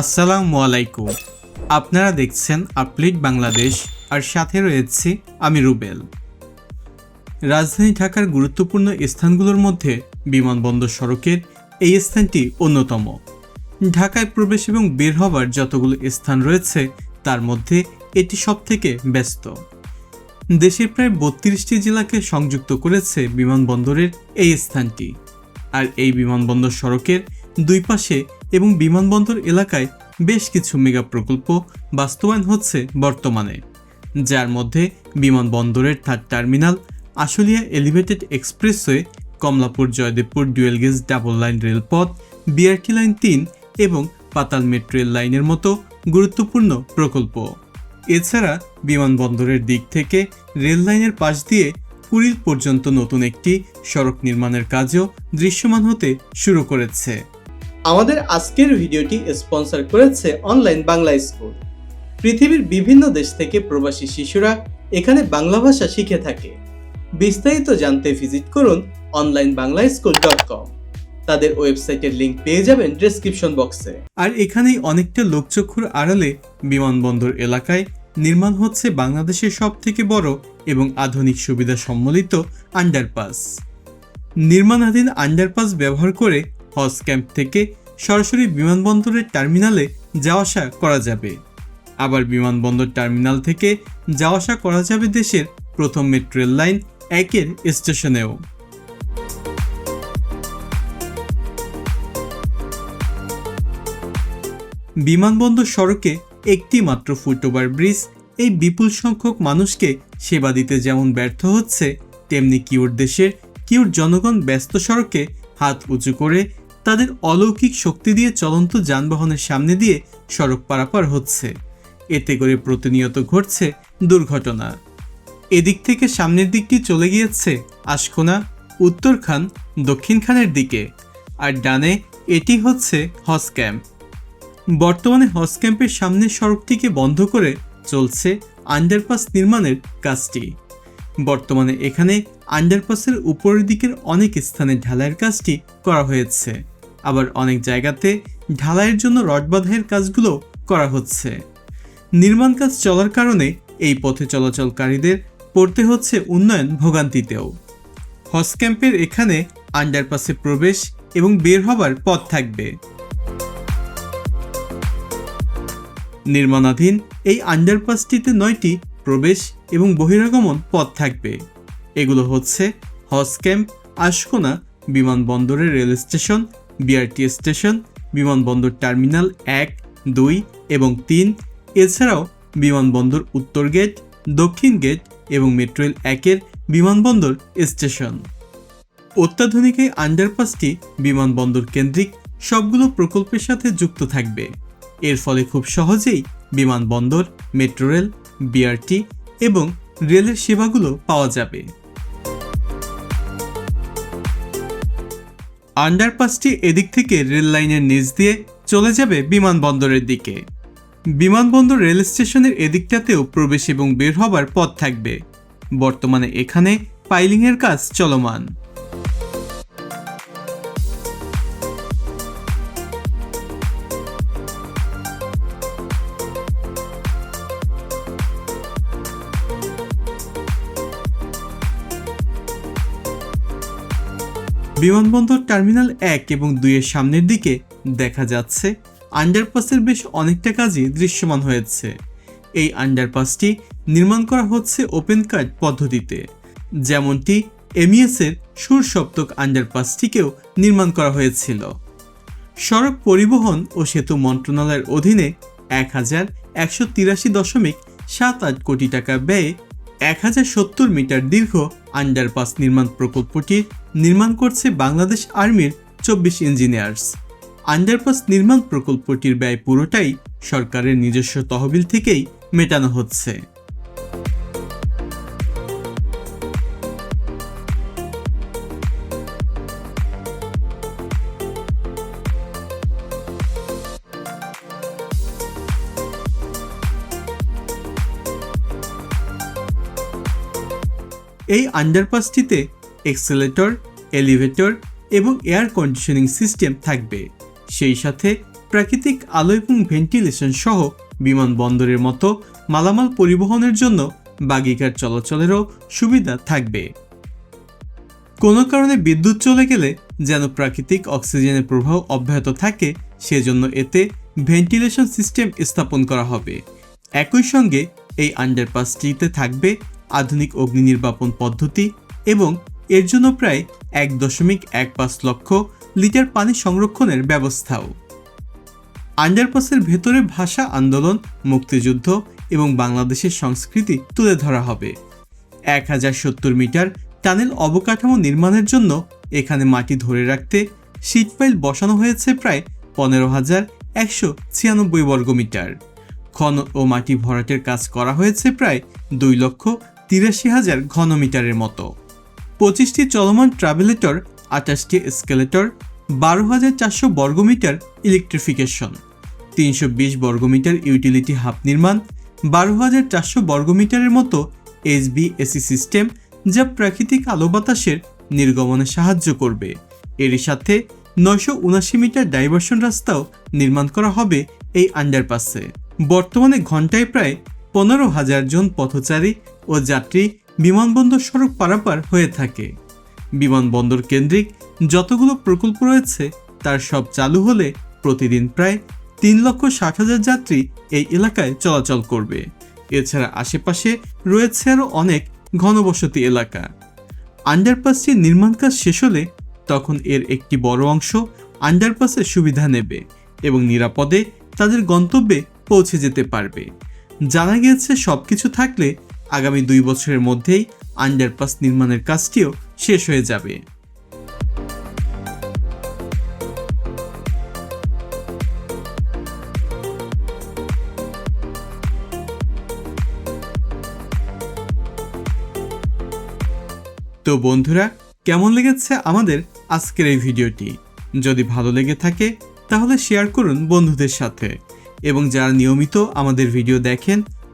আসসালামু আলাইকুম। আপনারা দেখছেন আপলিট বাংলাদেশ, আর সাথে রয়েছে আমি রুবেল। রাজধানী ঢাকার গুরুত্বপূর্ণ স্থানগুলোর মধ্যে বিমানবন্দর সড়কের এই স্থানটি অন্যতম। ঢাকায় প্রবেশ এবং বের হবার যতগুলো স্থান রয়েছে, তার মধ্যে এটি সবথেকে ব্যস্ত। দেশের প্রায় বত্রিশটি জেলাকে সংযুক্ত করেছে বিমানবন্দরের এই স্থানটি। আর এই বিমানবন্দর সড়কের দুই পাশে এবং বিমানবন্দর এলাকায় বেশ কিছু মেগা প্রকল্প বাস্তবায়ন হচ্ছে বর্তমানে, যার মধ্যে বিমানবন্দরের third terminal, Ashulia elevated expressway, Kamalapur Joydebpur dual gauge double line রেলপথ, বিআরটি লাইন তিন এবং পাতাল মেট্রো রেল লাইনের মতো গুরুত্বপূর্ণ প্রকল্প। এছাড়া বিমানবন্দরের দিক থেকে রেল লাইনের পাশ দিয়ে কুড়িল পর্যন্ত নতুন একটি সড়ক নির্মাণের কাজও দৃশ্যমান হতে শুরু করেছে। আমাদের আজকের ভিডিওটি স্পন্সর করেছে অনলাইন বাংলা স্কুল। পৃথিবীর বিভিন্ন দেশ থেকে প্রবাসী শিশুরা এখানে বাংলা ভাষা শিখে থাকে। বিস্তারিত জানতে ভিজিট করুন online Bangla school dot com. তাদের ওয়েবসাইটের লিংক পেয়ে যাবেন ডেসক্রিপশন বক্সে। আর এখানেই অনেকটা লোকচক্ষুর আড়ালে বিমানবন্দর এলাকায় নির্মাণ হচ্ছে বাংলাদেশের সব থেকে বড় এবং আধুনিক সুবিধা সম্বলিত আন্ডারপাস নির্মাণাধীন আন্ডারপাস ব্যবহার করে হজ ক্যাম্প থেকে সরাসরি বিমানবন্দরের টার্মিনালে যাওয়া আসা করা যাবে। আবার বিমানবন্দর টার্মিনাল থেকে যাওয়া আসা করা যাবে দেশের প্রথম মেট্রো রেল লাইন একের স্টেশনেও। বিমানবন্দর সড়কে একটি মাত্র ফুটওভার ব্রিজ এই বিপুল সংখ্যক মানুষকে সেবা দিতে যেমন ব্যর্থ হচ্ছে, তেমনি কিউর দেশের কিউর জনগণ ব্যস্ত সড়কে হাত উঁচু করে তাদের অলৌকিক শক্তি দিয়ে চলন্ত যানবাহনের সামনে দিয়ে সড়ক পারাপার হচ্ছে। এতে করে প্রতিনিয়ত ঘটছে দুর্ঘটনা। এদিক থেকে সামনের দিকটি চলে গিয়েছে আশকোনা উত্তর খান, দক্ষিণ খানের দিকে। আর ডানে এটি হচ্ছে হজ ক্যাম্প বর্তমানে হজ ক্যাম্পের সামনের সড়কটিকে বন্ধ করে চলছে আন্ডারপাস নির্মাণের কাজটি। বর্তমানে এখানে আন্ডারপাসের উপরের দিকের অনেক স্থানে ঢালাইয়ের কাজটি করা হয়েছে। আবার অনেক জায়গাতে ঢালাইয়ের জন্য রড বাঁধাইয়ের কাজগুলো করা হচ্ছে। নির্মাণ কাজ চলার কারণে এই পথে চলাচলকারীদের পড়তে হচ্ছে উন্নয়ন ভোগান্তিতেও। হজ ক্যাম্পের এখানে আন্ডারপাসে প্রবেশ এবং বের হবার পথ থাকবে। নির্মাণাধীন এই আন্ডারপাসটিতে নয়টি প্রবেশ এবং বহিরাগমন পথ থাকবে। এগুলো হচ্ছে হজ ক্যাম্প, আশকোনা বিমানবন্দরের রেল স্টেশন বিআরটি স্টেশন, বিমানবন্দর টার্মিনাল এক, দুই এবং তিন। এছাড়াও বিমানবন্দর উত্তর গেট, দক্ষিণ গেট এবং মেট্রো রেল একের বিমানবন্দর স্টেশন। অত্যাধুনিক এই আন্ডারপাসটি বিমানবন্দর কেন্দ্রিক সবগুলো প্রকল্পের সাথে যুক্ত থাকবে। এর ফলে খুব সহজেই বিমানবন্দর, মেট্রো রেল, বিআরটি এবং রেলের সেবাগুলো পাওয়া যাবে। আন্ডারপাসটি এদিক থেকে রেল লাইনের নিচ দিয়ে চলে যাবে বিমানবন্দরের দিকে। বিমানবন্দর রেল স্টেশনের এদিকটাতেও প্রবেশ এবং বের হবার পথ থাকবে। বর্তমানে এখানে পাইলিংয়ের কাজ চলমান। বিমানবন্দর টার্মিনাল এক এবং দুইয়ের সামনের দিকে দেখা যাচ্ছে আন্ডারপাসের বেশ অনেকটা কাজই দৃশ্যমান হয়েছে। এই আন্ডারপাসটি নির্মাণ করা হচ্ছে ওপেন কাট পদ্ধতিতে। যেমনটি এমইএসের সুর সপ্তক আন্ডারপাসটিকেও নির্মাণ করা হয়েছিল। সড়ক পরিবহন ও সেতু মন্ত্রণালয়ের অধীনে এক হাজার একশো তিরাশি দশমিক সাত আট কোটি টাকা ব্যয়ে এক হাজার সত্তর মিটার দীর্ঘ আন্ডারপাস নির্মাণ প্রকল্পটির নির্মাণ করছে বাংলাদেশ আর্মির চব্বিশ ইঞ্জিনিয়ার্স। আন্ডারপাস নির্মাণ প্রকল্পটির ব্যয় পুরোটাই সরকারের নিজস্ব তহবিল থেকেই মেটানো হচ্ছে। এই আন্ডারপাসটিতে এক্সেলেটর, এলিভেটর এবং এয়ার কন্ডিশনিং সিস্টেম থাকবে। সেই সাথে প্রাকৃতিক আলো এবং ভেন্টিলেশন সহ বিমানবন্দরের মতো মালামাল পরিবহনের জন্য বাগিকার চলাচলেরও সুবিধা থাকবে। কোনো কারণে বিদ্যুৎ চলে গেলে যেন প্রাকৃতিক অক্সিজেনের প্রবাহ অব্যাহত থাকে, সেজন্য এতে ভেন্টিলেশন সিস্টেম স্থাপন করা হবে। একই সঙ্গে এই আন্ডারপাসটিতে থাকবে আধুনিক অগ্নি নির্বাপন পদ্ধতি এবং এর জন্য প্রায় এক দশমিক এক পাঁচ লক্ষ লিটার পানি সংরক্ষণের ব্যবস্থাও। আন্ডারপাসের ভেতরে ভাষা আন্দোলন, মুক্তিযুদ্ধ এবং বাংলাদেশের সংস্কৃতি তুলে ধরা হবে। এক হাজার সত্তর মিটার টানেল অবকাঠামো নির্মাণের জন্য এখানে মাটি ধরে রাখতে শীট পাইল বসানো হয়েছে প্রায় পনেরো হাজার একশো ছিয়ানব্বই বর্গমিটার ঘন ও মাটি ভরাটের কাজ করা হয়েছে প্রায় দুই লক্ষ তিরাশি হাজার ঘনমিটারের মতো। পঁচিশটি চলমান ট্রাভেলেটর, আঠাশটি এসকেলেটর, বারো হাজার চারশো বর্গমিটার ইলেকট্রিফিকেশন, তিনশো বিশ বর্গমিটার ইউটিলিটি হাব নির্মাণ, বারো হাজার চারশো বর্গমিটারের মতো এসবি এসি সিস্টেম যা প্রাকৃতিক আলো বাতাসের নির্গমনে সাহায্য করবে। এর সাথে নয়শো উনাশি মিটার ডাইভারশন রাস্তাও নির্মাণ করা হবে এই আন্ডারপাসে। বর্তমানে ঘন্টায় প্রায় পনেরো হাজার জন পথচারী ও যাত্রী বিমানবন্দর সড়ক পারাপার হয়ে থাকে। বিমানবন্দর কেন্দ্রিক যতগুলো প্রকল্প রয়েছে, তার সব চালু হলে প্রতিদিন প্রায় তিন লক্ষ ষাট হাজার যাত্রী এই এলাকায় চলাচল করবে। এছাড়া আশেপাশে রয়েছে আরও অনেক ঘনবসতি এলাকা। আন্ডারপাসটির নির্মাণ কাজ শেষ হলে তখন এর একটি বড় অংশ আন্ডারপাসের সুবিধা নেবে এবং নিরাপদে তাদের গন্তব্যে পৌঁছে যেতে পারবে। জানা গিয়েছে সব কিছু থাকলে আগামী দুই বছরের মধ্যেই আন্ডারপাস নির্মাণের কাজটিও শেষ হয়ে যাবে। তো বন্ধুরা, কেমন লেগেছে আমাদের আজকের এই ভিডিওটি? যদি ভালো লেগে থাকে, তাহলে শেয়ার করুন বন্ধুদের সাথে। এবং যারা নিয়মিত আমাদের ভিডিও দেখেন